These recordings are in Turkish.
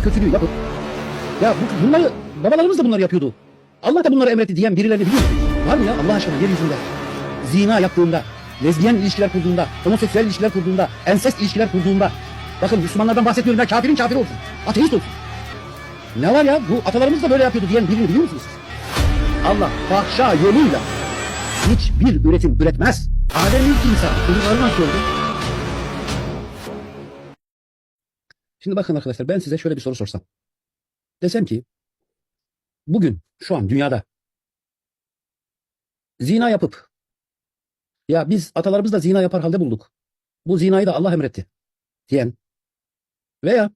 bir kötülüğü yapıp ya bu, bunları babalarımız da bunları yapıyordu. Allah da bunları emretti diyen birilerini biliyor musun? Var mı ya Allah aşkına yeryüzünde? Zina yaptığında, lezbiyen ilişkiler kurduğunda, homoseksüel ilişkiler kurduğunda, ensest ilişkiler kurduğunda. Bakın Müslümanlardan bahsetmiyorum ya kafirin kafiri olsun. Ateist olsun. Ne var ya bu atalarımız da böyle yapıyordu diyen birini biliyor musunuz? Allah fahşa yoluyla hiçbir üretim üretmez. Adem ilk insan çocukları nasıl oldu? Şimdi bakın arkadaşlar ben size şöyle bir soru sorsam. Desem ki bugün şu an dünyada zina yapıp ya biz atalarımız da zina yapar halde bulduk. Bu zinayı da Allah emretti diyen veya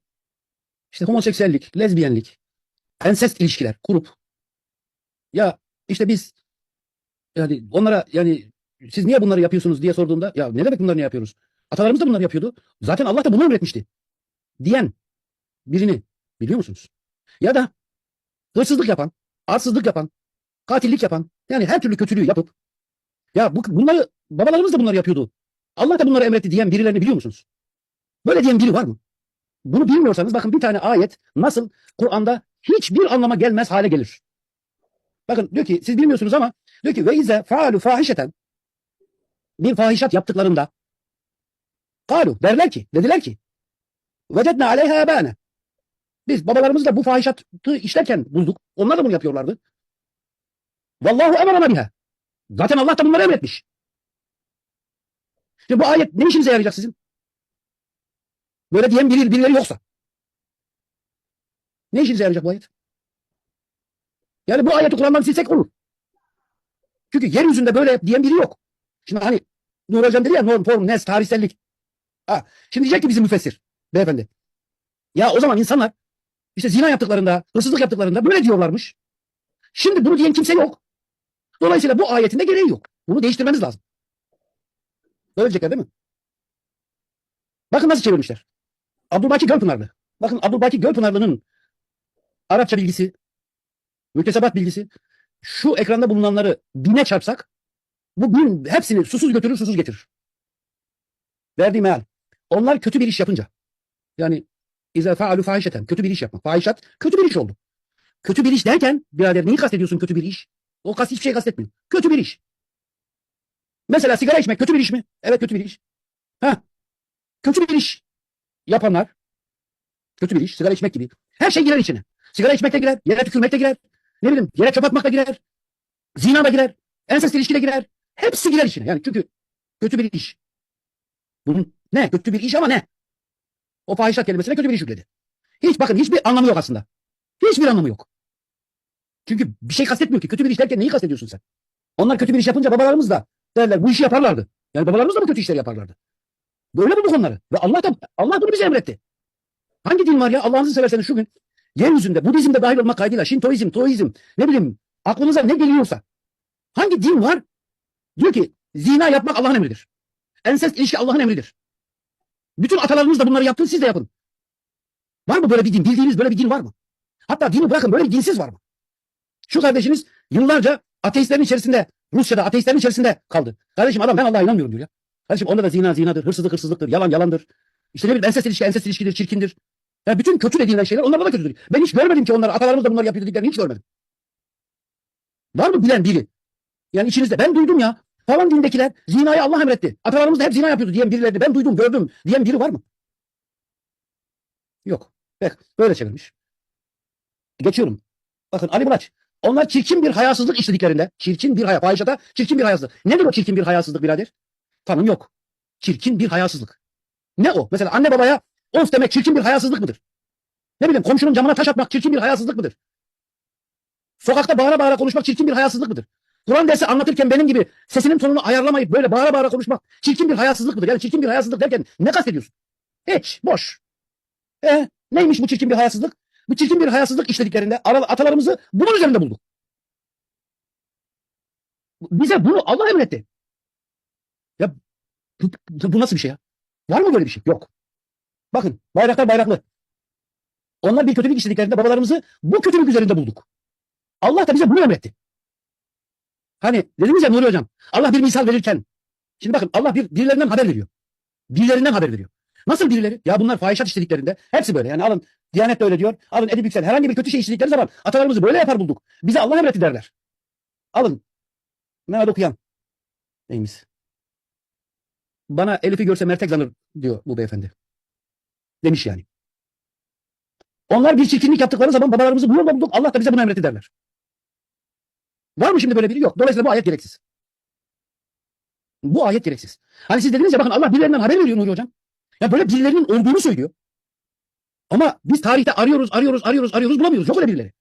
işte homoseksüellik, lezbiyenlik, ensest ilişkiler kurup ya işte biz yani onlara yani siz niye bunları yapıyorsunuz diye sorduğumda ya ne demek bunları niye yapıyoruz? Atalarımız da bunları yapıyordu. Zaten Allah da bunu emretmişti. Diyen birini biliyor musunuz? Ya da hırsızlık yapan, arsızlık yapan, katillik yapan yani her türlü kötülüğü yapıp ya bu, bunları babalarımız da bunları yapıyordu. Allah da bunları emretti diyen birilerini biliyor musunuz? Böyle diyen biri var mı? Bunu bilmiyorsanız bakın bir tane ayet nasıl Kur'an'da hiçbir anlama gelmez hale gelir. Bakın diyor ki siz bilmiyorsunuz ama diyor ki ve ize faalu fahişeten bir fahişat yaptıklarında kalu derler ki dediler ki vecedne aleyha ebane biz babalarımızla bu fahişatı işlerken bulduk. Onlar da bunu yapıyorlardı. Vallahu emarana biha. Zaten Allah da bunları emretmiş. Şimdi bu ayet ne işinize yarayacak sizin? Böyle diyen biri, birileri yoksa. Ne işinize yarayacak bu ayet? Yani bu ayeti Kur'an'dan silsek olur. Çünkü yeryüzünde böyle diyen biri yok. Şimdi hani Nur Hocam dedi ya norm, form, nes, tarihsellik. Ha, şimdi diyecek ki bizim müfessir, beyefendi. Ya o zaman insanlar işte zina yaptıklarında, hırsızlık yaptıklarında böyle diyorlarmış. Şimdi bunu diyen kimse yok. Dolayısıyla bu ayetinde gereği yok. Bunu değiştirmemiz lazım. Böyle diyecekler değil mi? Bakın nasıl çevirmişler. Abdülbaki Gölpınarlı. Bakın Abdülbaki Gölpınarlı'nın Arapça bilgisi, müktesebat bilgisi, şu ekranda bulunanları bine çarpsak, bu bin hepsini susuz götürür, susuz getirir. Verdiği meal. Onlar kötü bir iş yapınca, yani İze faalu fahişeten, kötü bir iş yapmak. Fahişat kötü bir iş oldu. Kötü bir iş derken, birader neyi kastediyorsun kötü bir iş? O kast hiçbir şey kastetmiyor. Kötü bir iş. Mesela sigara içmek kötü bir iş mi? Evet kötü bir iş. Ha. Kötü bir iş yapanlar, kötü bir iş, sigara içmek gibi. Her şey girer içine. Sigara içmek de girer, yere tükürmek de girer. Ne bileyim, yere çöp atmak da girer. Zina da girer. Ensest ilişki de girer. Hepsi girer içine. Yani çünkü kötü bir iş. Bunun ne? Kötü bir iş ama ne? O fahişat kelimesine kötü bir iş yükledi. Hiç bakın hiçbir anlamı yok aslında. Hiçbir anlamı yok. Çünkü bir şey kastetmiyor ki. Kötü bir iş derken neyi kastediyorsun sen? Onlar kötü bir iş yapınca babalarımız da derler bu işi yaparlardı. Yani babalarımız da bu kötü işleri yaparlardı. Böyle bulduk onları. Ve Allah da Allah bunu bize emretti. Hangi din var ya? Allah'ınızı severseniz şu gün yeryüzünde Budizm'de dahil olmak kaydıyla Şintoizm, Toizm, ne bileyim aklınıza ne geliyorsa hangi din var? Diyor ki zina yapmak Allah'ın emridir. Ensest ilişki Allah'ın emridir. Bütün atalarımız da bunları yaptı siz de yapın. Var mı böyle bir din? Bildiğiniz böyle bir din var mı? Hatta dini bırakın böyle bir dinsiz var mı? Şu kardeşiniz yıllarca ateistlerin içerisinde Rusya'da ateistlerin içerisinde kaldı. Kardeşim adam ben Allah'a inanmıyorum diyor ya. Kardeşim onda da zina zinadır, hırsızlık hırsızlıktır, yalan yalandır. İşte ne bileyim ensest ilişki ensest ilişkidir, çirkindir. Ya bütün kötü dediğin şeyler onlarla da kötüdür. Ben hiç görmedim ki onlar atalarımız da bunları yapıyor dediklerini hiç görmedim. Var mı bilen biri? Yani içinizde ben duydum ya. Falan dindekiler zinayı Allah emretti. Atalarımız da hep zina yapıyordu diyen birilerini ben duydum, gördüm diyen biri var mı? Yok. Bak böyle çevirmiş. Geçiyorum. Bakın Ali Bulaç. Onlar çirkin bir hayasızlık işlediklerinde, çirkin bir haya, fahişata çirkin bir hayasızlık. Nedir o çirkin bir hayasızlık birader? Tanım yok. Çirkin bir hayasızlık. Ne o? Mesela anne babaya of demek çirkin bir hayasızlık mıdır? Ne bileyim komşunun camına taş atmak çirkin bir hayasızlık mıdır? Sokakta bağıra bağıra konuşmak çirkin bir hayasızlık mıdır? Kur'an dersi anlatırken benim gibi sesinin tonunu ayarlamayıp böyle bağıra bağıra konuşmak çirkin bir hayasızlık mıdır? Yani çirkin bir hayasızlık derken ne kastediyorsun? Hiç, boş. E, neymiş bu çirkin bir hayasızlık? Bu çirkin bir hayasızlık işlediklerinde atalarımızı bunun üzerinde bulduk. Bize bunu Allah emretti. Ya bu- bu nasıl bir şey ya? Var mı böyle bir şey? Yok. Bakın bayraklar bayraklı. Onlar bir kötülük işlediklerinde babalarımızı bu kötülük üzerinde bulduk. Allah da bize bunu emretti. Hani dediniz ya Nuri Hocam Allah bir misal verirken şimdi bakın Allah bir birilerinden haber veriyor. Birilerinden haber veriyor. Nasıl birileri? Ya bunlar fahişat işlediklerinde hepsi böyle. Yani alın Diyanet de öyle diyor. Alın Edip Yüksel herhangi bir kötü şey işledikleri zaman atalarımızı böyle yapar bulduk. Bize Allah emretti derler. Alın. Mehmet Okuyan. Neyimiz? Bana Elif'i görse mertek zanır diyor bu beyefendi. Demiş yani. Onlar bir çirkinlik yaptıkları zaman babalarımızı bu yolda bulduk. Allah da bize bunu emretti derler. Var mı şimdi böyle biri? Yok. Dolayısıyla bu ayet gereksiz. Bu ayet gereksiz. Hani siz dediniz ya bakın Allah birilerinden haber veriyor Nuri Hocam. Ya böyle birilerinin olduğunu söylüyor. Ama biz tarihte arıyoruz, arıyoruz, arıyoruz, arıyoruz bulamıyoruz. Yok öyle birileri.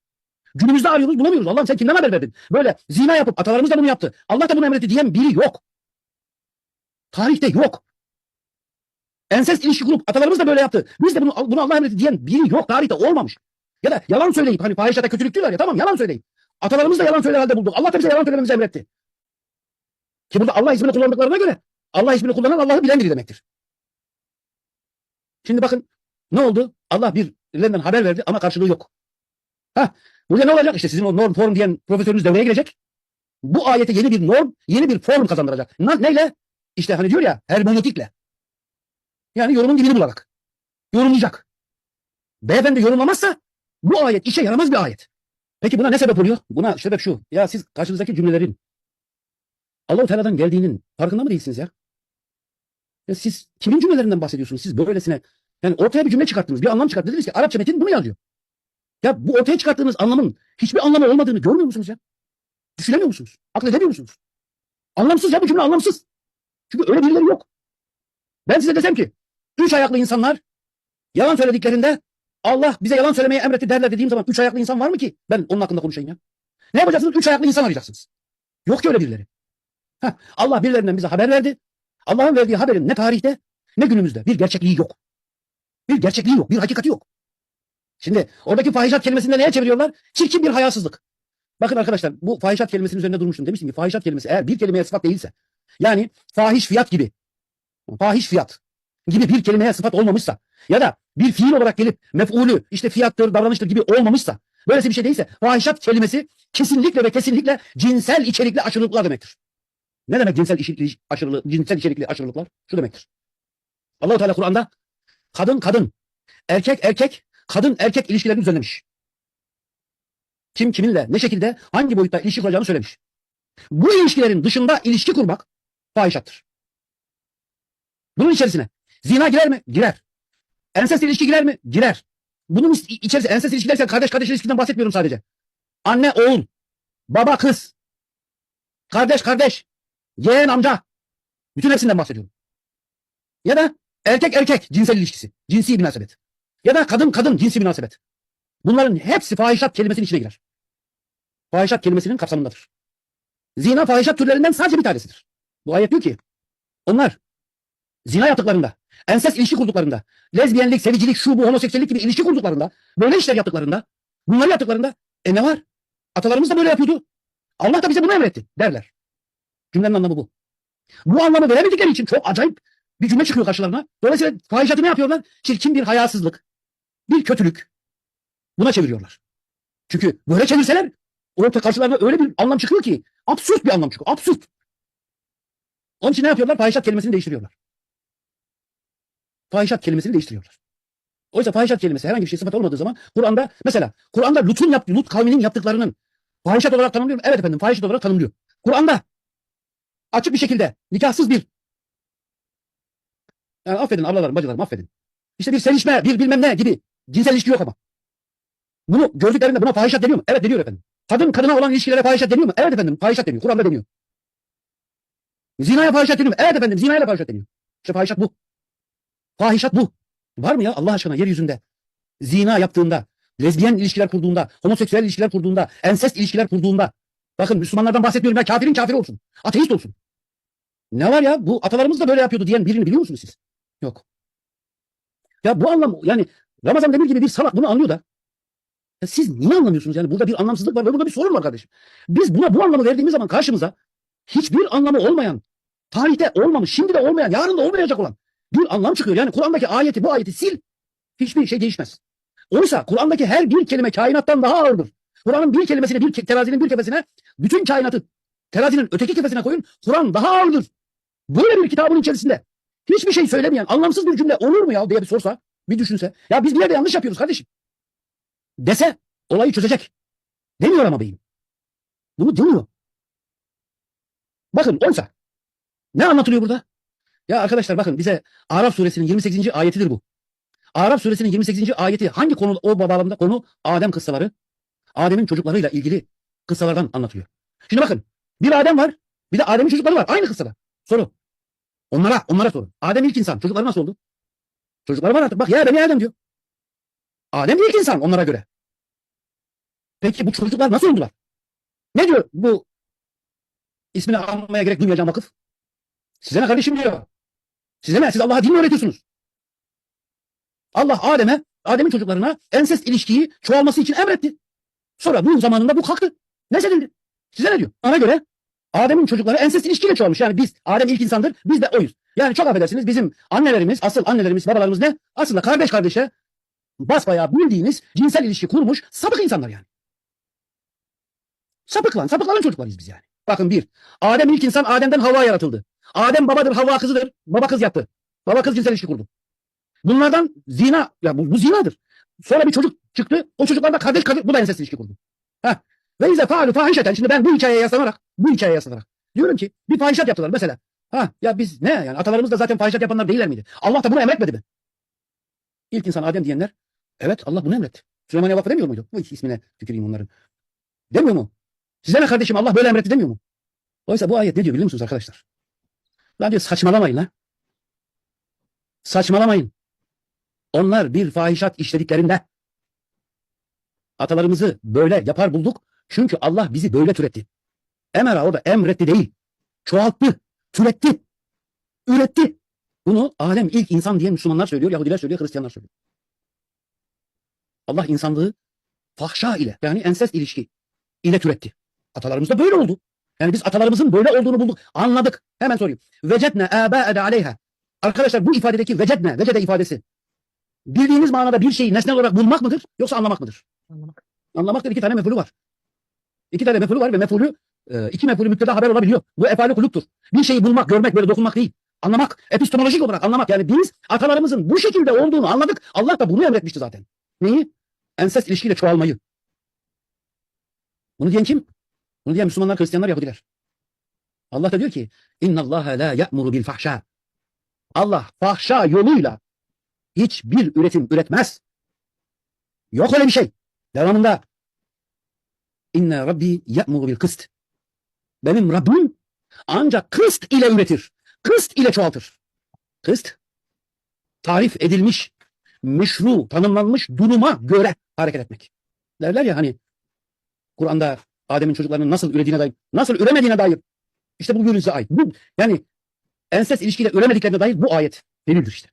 Günümüzde arıyoruz bulamıyoruz. Allah'ım sen kimden haber verdin? Böyle zina yapıp atalarımız da bunu yaptı. Allah da bunu emretti diyen biri yok. Tarihte yok. Ensest ilişki kurup atalarımız da böyle yaptı. Biz de bunu, bunu Allah emretti diyen biri yok. Tarihte olmamış. Ya da yalan söyleyip hani fahişete kötülük diyorlar ya tamam yalan söyleyip. Atalarımız da yalan söyler halde bulduk. Allah da bize yalan söylememizi emretti. Ki burada Allah ismini kullandıklarına göre Allah ismini kullanan Allah'ı bilen biri demektir. Şimdi bakın ne oldu? Allah birilerinden haber verdi ama karşılığı yok. Ha, burada ne olacak? İşte sizin o norm form diyen profesörünüz devreye girecek. Bu ayete yeni bir norm, yeni bir form kazandıracak. Neyle? İşte hani diyor ya hermenötikle. Yani yorumun dibini bularak. Yorumlayacak. Beyefendi yorumlamazsa bu ayet işe yaramaz bir ayet. Peki buna ne sebep oluyor? Buna sebep şu. Ya siz karşınızdaki cümlelerin Allah-u Teala'dan geldiğinin farkında mı değilsiniz ya? ya? Siz kimin cümlelerinden bahsediyorsunuz? Siz böylesine yani ortaya bir cümle çıkarttınız, bir anlam çıkarttınız. Dediniz ki Arapça metin bunu yazıyor. Ya bu ortaya çıkarttığınız anlamın hiçbir anlamı olmadığını görmüyor musunuz ya? Düşünemiyor musunuz? Akledemiyor musunuz? Anlamsız ya bu cümle anlamsız. Çünkü öyle birileri yok. Ben size desem ki üç ayaklı insanlar yalan söylediklerinde Allah bize yalan söylemeye emretti derler dediğim zaman üç ayaklı insan var mı ki? Ben onun hakkında konuşayım ya. Ne yapacaksınız? Üç ayaklı insan arayacaksınız. Yok ki öyle birileri. Heh, Allah birilerinden bize haber verdi. Allah'ın verdiği haberin ne tarihte ne günümüzde bir gerçekliği yok. Bir gerçekliği yok. Bir hakikati yok. Şimdi oradaki fahişat kelimesini de neye çeviriyorlar? Çirkin bir hayasızlık. Bakın arkadaşlar bu fahişat kelimesinin üzerinde durmuştum. Demiştim ki fahişat kelimesi eğer bir kelimeye sıfat değilse yani fahiş fiyat gibi fahiş fiyat gibi bir kelimeye sıfat olmamışsa ya da bir fiil olarak gelip mef'ulü işte fiyattır davranıştır gibi olmamışsa böylesi bir şey değilse fahişat kelimesi kesinlikle ve kesinlikle cinsel içerikli aşırılıklar demektir. Ne demek cinsel içerikli aşırılık, cinsel içerikli aşırılıklar? Şu demektir. Allahu Teala Kur'an'da kadın kadın, erkek erkek, kadın erkek ilişkilerini düzenlemiş. Kim kiminle, ne şekilde, hangi boyutta ilişki kuracağını söylemiş. Bu ilişkilerin dışında ilişki kurmak fahişattır. Bunun içerisine zina girer mi? Girer. Ensest ilişki girer mi? Girer. Bunun içerisine ensest ilişki derken kardeş kardeş ilişkisinden bahsetmiyorum sadece. Anne oğul, baba kız, kardeş kardeş, yeğen amca. Bütün hepsinden bahsediyorum. Ya da erkek erkek cinsel ilişkisi, cinsi münasebet. Ya da kadın kadın cinsi münasebet. Bunların hepsi fahişat kelimesinin içine girer. Fahişat kelimesinin kapsamındadır. Zina fahişat türlerinden sadece bir tanesidir. Bu ayet diyor ki onlar zina yaptıklarında, ensest ilişki kurduklarında, lezbiyenlik, sevicilik, şu bu, homoseksüellik gibi ilişki kurduklarında, böyle işler yaptıklarında, bunları yaptıklarında e ne var? Atalarımız da böyle yapıyordu. Allah da bize bunu emretti derler. Cümlenin anlamı bu. Bu anlamı veremedikleri için çok acayip bir cümle çıkıyor karşılarına. Dolayısıyla fahişatı ne yapıyorlar? Çirkin bir hayasızlık, bir kötülük. Buna çeviriyorlar. Çünkü böyle çevirseler orta karşılarına öyle bir anlam çıkıyor ki absürt bir anlam çıkıyor. Absürt. Onun için ne yapıyorlar? Fahişat kelimesini değiştiriyorlar. Fahişat kelimesini değiştiriyorlar. Oysa fahişat kelimesi herhangi bir şey sıfat olmadığı zaman Kur'an'da mesela Kur'an'da Lut'un yaptığı, Lut kavminin yaptıklarının fahişat olarak tanımlıyor mu? Evet efendim fahişat olarak tanımlıyor. Kur'an'da açık bir şekilde nikahsız bir yani affedin ablalarım bacılarım affedin. İşte bir sevişme bir bilmem ne gibi cinsel ilişki yok ama. Bunu gördüklerinde buna fahişat deniyor mu? Evet deniyor efendim. Kadın kadına olan ilişkilere fahişat deniyor mu? Evet efendim fahişat deniyor. Kur'an'da deniyor. Zinaya fahişat deniyor mu? Evet efendim zinaya fahişat deniyor. İşte fahişat bu. Fahişat bu. Var mı ya Allah aşkına yeryüzünde zina yaptığında, lezbiyen ilişkiler kurduğunda, homoseksüel ilişkiler kurduğunda, ensest ilişkiler kurduğunda bakın Müslümanlardan bahsetmiyorum ya kafirin kafiri olsun. Ateist olsun. Ne var ya bu atalarımız da böyle yapıyordu diyen birini biliyor musunuz siz? Yok. Ya bu anlam yani Ramazan Demir gibi bir salak bunu anlıyor da ya siz niye anlamıyorsunuz yani burada bir anlamsızlık var ve burada bir sorun var kardeşim. Biz buna bu anlamı verdiğimiz zaman karşımıza hiçbir anlamı olmayan, tarihte olmamış, şimdi de olmayan, yarın da olmayacak olan bir anlam çıkıyor. Yani Kur'an'daki ayeti bu ayeti sil hiçbir şey değişmez. Oysa Kur'an'daki her bir kelime kainattan daha ağırdır. Kur'an'ın bir kelimesine bir terazinin bir kefesine bütün kainatı terazinin öteki kefesine koyun. Kur'an daha ağırdır. Böyle bir kitabın içerisinde hiçbir şey söylemeyen anlamsız bir cümle olur mu ya diye bir sorsa, bir düşünse. Ya biz bir yerde yanlış yapıyoruz kardeşim. Dese olayı çözecek. Demiyor ama beyin. Bunu demiyor. Bakın oysa ne anlatılıyor burada? Ya arkadaşlar bakın bize Araf suresinin 28. ayetidir bu. Araf suresinin 28. ayeti hangi konu o bağlamda konu Adem kıssaları. Adem'in çocuklarıyla ilgili kıssalardan anlatıyor. Şimdi bakın bir Adem var bir de Adem'in çocukları var aynı kıssada. Soru. Onlara onlara sorun. Adem ilk insan çocukları nasıl oldu? Çocukları var artık bak ya beni Adem diyor. Adem ilk insan onlara göre. Peki bu çocuklar nasıl oldular? Ne diyor bu ismini almaya gerek duymayacağım vakıf? Size ne kardeşim diyor. Size ne? Siz Allah'a din mi öğretiyorsunuz? Allah Adem'e, Adem'in çocuklarına ensest ilişkiyi çoğalması için emretti. Sonra bu zamanında bu kalktı. Nesedildi. Size ne diyor? Ona göre Adem'in çocukları ensest ilişkiyle çoğalmış. Yani biz, Adem ilk insandır, biz de oyuz. Yani çok affedersiniz bizim annelerimiz, asıl annelerimiz, babalarımız ne? Aslında kardeş kardeşe basbayağı bildiğiniz cinsel ilişki kurmuş sapık insanlar yani. Sapık lan, sapıkların çocuklarıyız biz yani. Bakın bir, Adem ilk insan Adem'den Havva yaratıldı. Adem babadır, Havva kızıdır. Baba kız yaptı. Baba kız cinsel ilişki kurdu. Bunlardan zina, ya bu, bu zinadır. Sonra bir çocuk çıktı. O çocuklar da kardeş kardeş, bu da ensest ilişki kurdu. Heh. Ve ize faalu fahişeten. Şimdi ben bu hikayeye yaslanarak, bu hikayeye yaslanarak diyorum ki bir fahişat yaptılar mesela. Ha ya biz ne yani atalarımız da zaten fahişat yapanlar değiller miydi? Allah da bunu emretmedi mi? İlk insan Adem diyenler evet Allah bunu emretti. Süleymaniye Vakfı demiyor muydu? Bu ismine tüküreyim onların. Demiyor mu? Size ne kardeşim Allah böyle emretti demiyor mu? Oysa bu ayet ne diyor biliyor musunuz arkadaşlar? Lan diyor saçmalamayın lan. Saçmalamayın. Onlar bir fahişat işlediklerinde atalarımızı böyle yapar bulduk. Çünkü Allah bizi böyle türetti. Emera o da emretti değil. Çoğalttı, türetti, üretti. Bunu alem ilk insan diye Müslümanlar söylüyor, Yahudiler söylüyor, Hristiyanlar söylüyor. Allah insanlığı fahşa ile yani ensest ilişki ile türetti. Atalarımız da böyle oldu. Yani biz atalarımızın böyle olduğunu bulduk. Anladık. Hemen sorayım. Vecedne âbâede aleyha. Arkadaşlar bu ifadedeki vecedne, vecede ifadesi bildiğiniz manada bir şeyi nesnel olarak bulmak mıdır yoksa anlamak mıdır? Anlamak. Anlamakta iki tane mefulü var. İki tane mefulü var ve mefulü e, iki mefulü müpteda haber olabiliyor. Bu efali kuluptur. Bir şeyi bulmak, görmek, böyle dokunmak değil. Anlamak, epistemolojik olarak anlamak. Yani biz atalarımızın bu şekilde olduğunu anladık. Allah da bunu emretmişti zaten. Neyi? Ensest ilişkiyle çoğalmayı. Bunu diyen kim? Bunu diyen Müslümanlar, Hristiyanlar, Yahudiler. Allah da diyor ki Allah la ya'muru bil fahşa. Allah fahşa yoluyla hiçbir üretim üretmez. Yok öyle bir şey. Devamında İnne Rabbi ya'muru bil kıst. Benim Rabbim ancak kıst ile üretir. Kıst ile çoğaltır. Kıst tarif edilmiş, meşru, tanımlanmış duruma göre hareket etmek. Derler ya hani Kur'an'da Adem'in çocuklarının nasıl ürediğine dair, nasıl üremediğine dair. İşte bu günümüze ait. Bu, yani ensest ilişkiyle üremediklerine dair bu ayet delildir işte.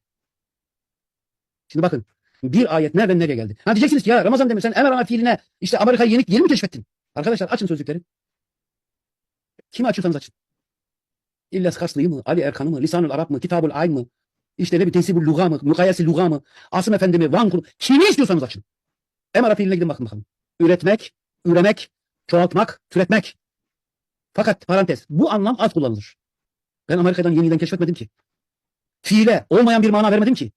Şimdi bakın bir ayet nereden nereye geldi? Ha diyeceksiniz ki ya Ramazan demiş sen emir fiiline işte Amerika'yı yenik yeni mi keşfettin? Arkadaşlar açın sözlükleri. Kimi açıyorsanız açın. İlyas Karslı'yı mı? Ali Erkan'ı mı? Lisanul Arap mı? Kitabul Ay mı? İşte ne bir Tesibul Luga mı? Mukayesi Luga mı? Asım Efendi mi? Van Kulu. Kimi istiyorsanız açın. Emara fiiline gidin bakın bakalım. Üretmek, üremek, çoğaltmak, türetmek. Fakat parantez bu anlam az kullanılır. Ben Amerika'dan yeniden keşfetmedim ki. Fiile olmayan bir mana vermedim ki.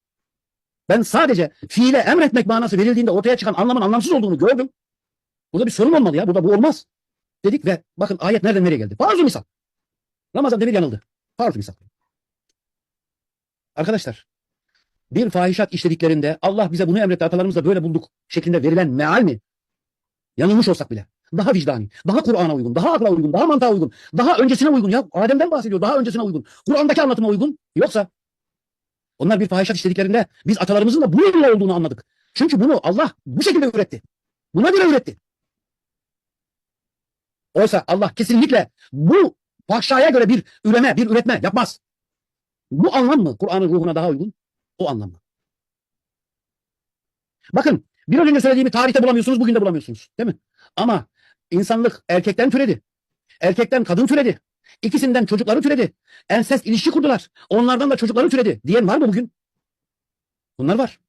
Ben sadece fiile emretmek manası verildiğinde ortaya çıkan anlamın anlamsız olduğunu gördüm. Burada bir sorun olmalı ya. Burada bu olmaz. Dedik ve bakın ayet nereden nereye geldi. Farz misal. Ramazan Demir yanıldı. Farz misal. Arkadaşlar bir fahişat işlediklerinde Allah bize bunu emretti atalarımız da böyle bulduk şeklinde verilen meal mi? Yanılmış olsak bile. Daha vicdani, daha Kur'an'a uygun, daha akla uygun, daha mantığa uygun, daha öncesine uygun ya. Adem'den bahsediyor, daha öncesine uygun. Kur'an'daki anlatıma uygun. Yoksa onlar bir fahişat işlediklerinde biz atalarımızın da bu yolla olduğunu anladık. Çünkü bunu Allah bu şekilde üretti. Buna göre üretti. Oysa Allah kesinlikle bu fahşaya göre bir üreme, bir üretme yapmaz. Bu anlam mı Kur'an'ın ruhuna daha uygun? O anlam mı? Bakın bir önce söylediğimi tarihte bulamıyorsunuz, bugün de bulamıyorsunuz. Değil mi? Ama insanlık erkekten türedi. Erkekten kadın türedi. İkisinden çocukları türedi. Ensest ilişki kurdular. Onlardan da çocukları türedi. Diyen var mı bugün? Bunlar var.